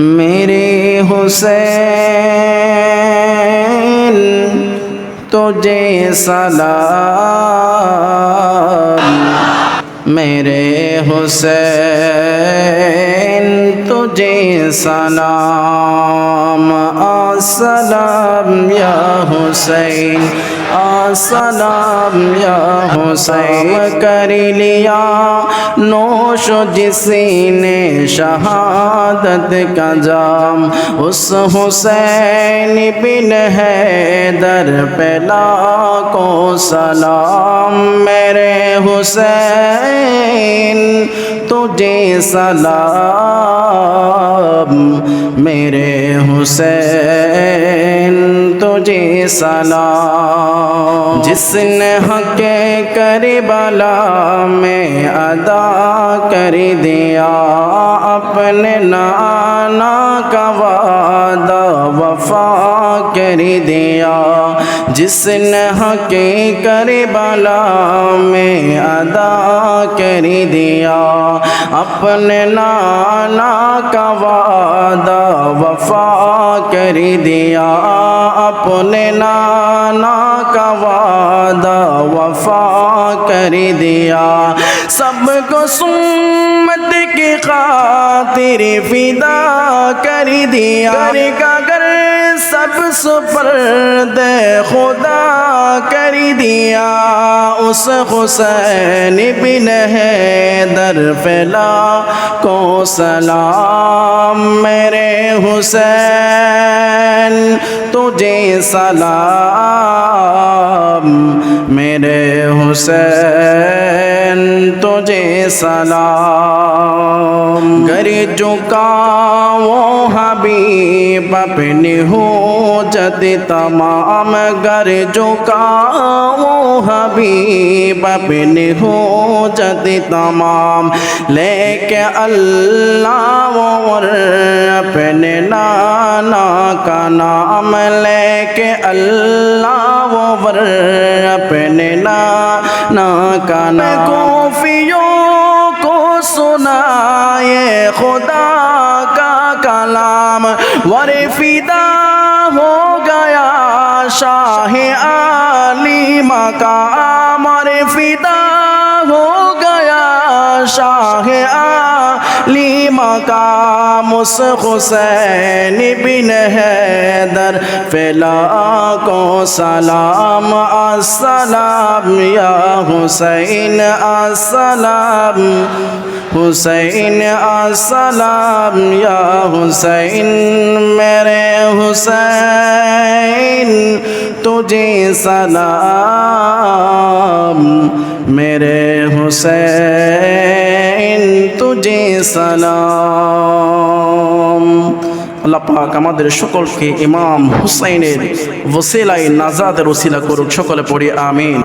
میرے حسین تجھے سلام۔ میرے حسین تجھے سلام۔ السلام یا حسین۔ السلام یا حسین، کر لیا نوش جس نے شہادت کا جام۔ اس حسین بن حیدر پہلا کو سلام۔ میرے حسین، تجھے سلام۔ میرے حسین تجھے سلام۔ جس نے حق کربلا میں ادا کر دیا، اپنے نانا کا وعدہ وفا کر دیا۔ جس نے حق کربلا میں ادا کر دیا، اپنے نانا کا وعدہ وفا کر دیا۔ اپنے نانا کا وعدہ وفا کر دیا۔ سب کو سمت کی خاطر فدا کر دیا۔ گھر کا گھر سب سپرد خدا کر دیا۔ اس حسین بن حیدر فلا کو سلام۔ میرے حسین تجھے سلام، میرے حسین، تجھے سلام۔ گر جھکا وہ حبیب، اپنی ہو جد تمام۔ گر جھکا وہ حبیب، اپنی ہو جد تمام۔ لے کے اللہ اور اپنے نانا کا نام لے کے اللہ اور اپنے نانا کا نام۔ کوفیوں کو سنائے خدا کا کلام۔ ور فدا ہو گیا شاہ علی مقام۔ ور فدا ہو گیا شاہ علی مقام۔ اس حسین بن حیدر فلا کو سلام، السلام یا حسین، السلام حسین، السلام یا حسین، میرے حسین، تجھے سلام، میرے حسین۔ তুজে সালাম আল্লাহ পাক আমাদের সকলকে ইমাম হুসাইনের ওসিলাই নাজাদের ওসিলা করুক, সকলে পড়ি, আমিন।